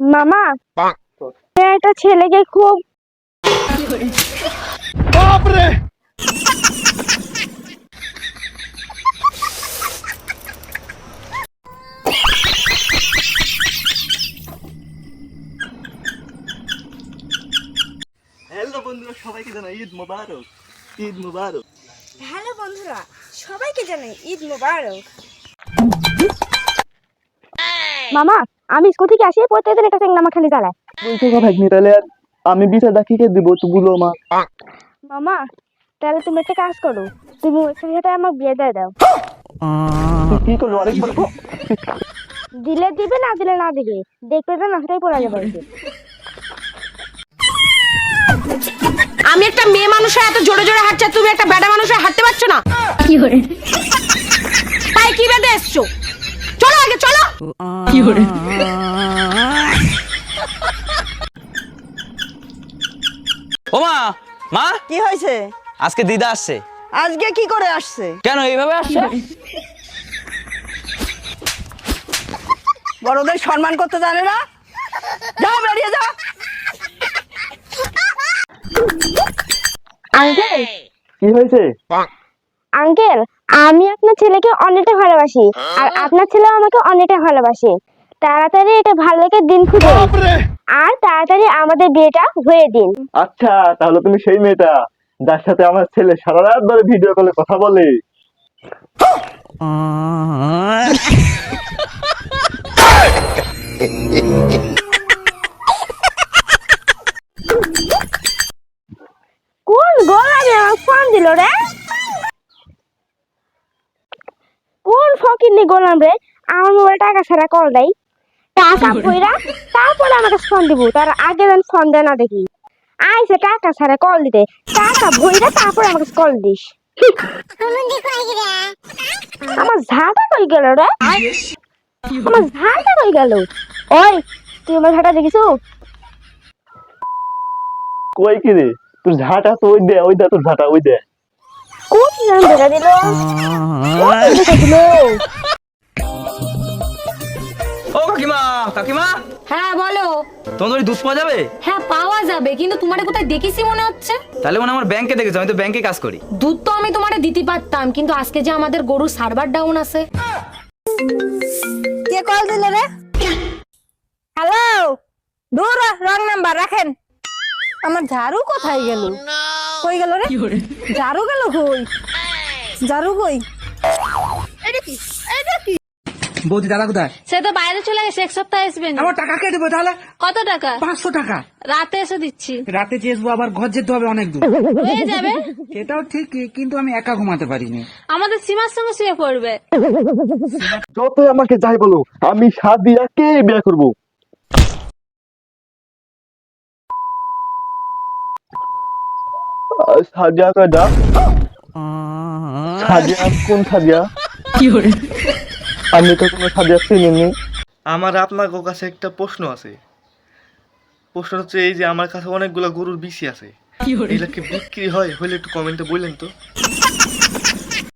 মামা একটা ছেলেকে খুব হ্যালো বন্ধুরা সবাইকে জানাই ঈদ মোবারক। ঈদ মোবারক। হ্যালো বন্ধুরা সবাইকে জানাই ঈদ মোবারক। মামা আমি স্কুল থেকে আসি প্রত্যেকদিন একটা চেংলা খালি চালায় বলছো কথা কি তাহলে আর আমি বিচারটা কি কে দিব? তো বলো মা। মামা তাহলে তুমি একটা কাজ করো। তুমি ওই সাথে আমার বিয়ে দিয়ে দাও। কি করল আরেকবার। দিলে দিবে না দিলে না দিবে। দেখবে তো মাথাটাই পড়া যাবে আমি একটা মেয়ে মানুষের এত জোরে জোরে হাঁটছে তুমি একটা বেটা মানুষের হাঁটতে পারছ না? পায়ে কি বেঁধে এসছো? চলো। আগে চলো ও মা মা? কি হয়েছে? আজকে দিদা আসছে। আজকে কি করে আসছে? কেন এইভাবে আসছে? বড়দের সম্মান করতে জানে না? যা বেরিয়ে যা আঙ্কেল? কি হয়েছে? আঙ্কেল আমি আপনার ছেলেকে অনেকটা ভালোবাসি আর আপনার ছেলে আমাকে অনেকটা ভালোবাসে। তাড়াতাড়ি এটা ভালো লেগে দিন খুঁজে আর তাড়াতাড়ি আমাদের বিয়েটা হয়ে দিন। আচ্ছা তাহলে তুমি সেই মেয়েটা যার সাথে আমার ছেলে সারা রাত ধরে ভিডিও কলে কথা বলে। কোন গোলামে আমার ফোন দিল রে কোন ফকিরনি গোলাম রে। আমার মোবাইল টাকা ছাড়া কল দেয় টাকা পয়রা তারপরে আমাকে ফোন দিব। তার আগে যেন ফোন দেয় না দেখি। আইসে টাকা ছাড়া কল দিতে। টাকা ভইরা তারপরে আমাকে কল দিস। আমার ঝাঁটা কই গেল রে? আমার ঝাঁটা কই গেল? ওই তুই আমার ঝাঁটা দেখিস কই কি রে তোর ঝাঁটা তো ওই দে ওই দে তোর ঝাঁটা ওই দে। কোন কোন দিল? ও কাকিমা কাকিমা? হ্যাঁ বলো। তোমাদের বাড়ি দুধ পাওয়া যাবে? হ্যাঁ পাওয়া যাবে কিন্তু তোমারে কোথায় দেখেছি মনে হচ্ছে? তাহলে মনে আমার ব্যাংকে দেখেছ আমি তো ব্যাংকে কাজ করি। দুধ তো আমি তোমারে দিতে পারতাম কিন্তু আজকে যে আমাদের গরুর সার্ভার ডাউন আছে। কে কল দিল রে? হ্যালো দূর রং নাম্বার রাখেন। আমার ঝাড়ু কোথায় গেল? কই গেল রে? ঝাড়ু গেল কই? ঝাড়ু কই? বৌদি দাদা কোথায়? সে তো বাইরে চলে গেছে এক সপ্তাহ আসবে না। আমার টাকা কে দেবো তাহলে? কত টাকা? পাঁচশো টাকা। রাতে এসে দিচ্ছি। রাতে চেয়েছবো আবার ঘর যেতে হবে অনেক দূর। হয়ে যাবে। এটাও ঠিক কিন্তু আমি একা ঘুমাতে পারিনি। আমাদের সীমার সঙ্গে শুয়ে পড়বে। যতই আমাকে যাই বলো আমি সাদিয়াকে বিয়ে করব। আহ, সাদিয়া কোন সাদিয়া কি সাদিয়া আমি তো কোনো সাদিয়া চিনিনি। আমার আপনার কাছে একটা প্রশ্ন আছে। প্রশ্ন হচ্ছে এই যে আমার কাছে অনেকগুলো গরুর বিসি আছে। এগুলা কি বিক্রি হয়? হইলে একটু কমেন্টে বললেন তো।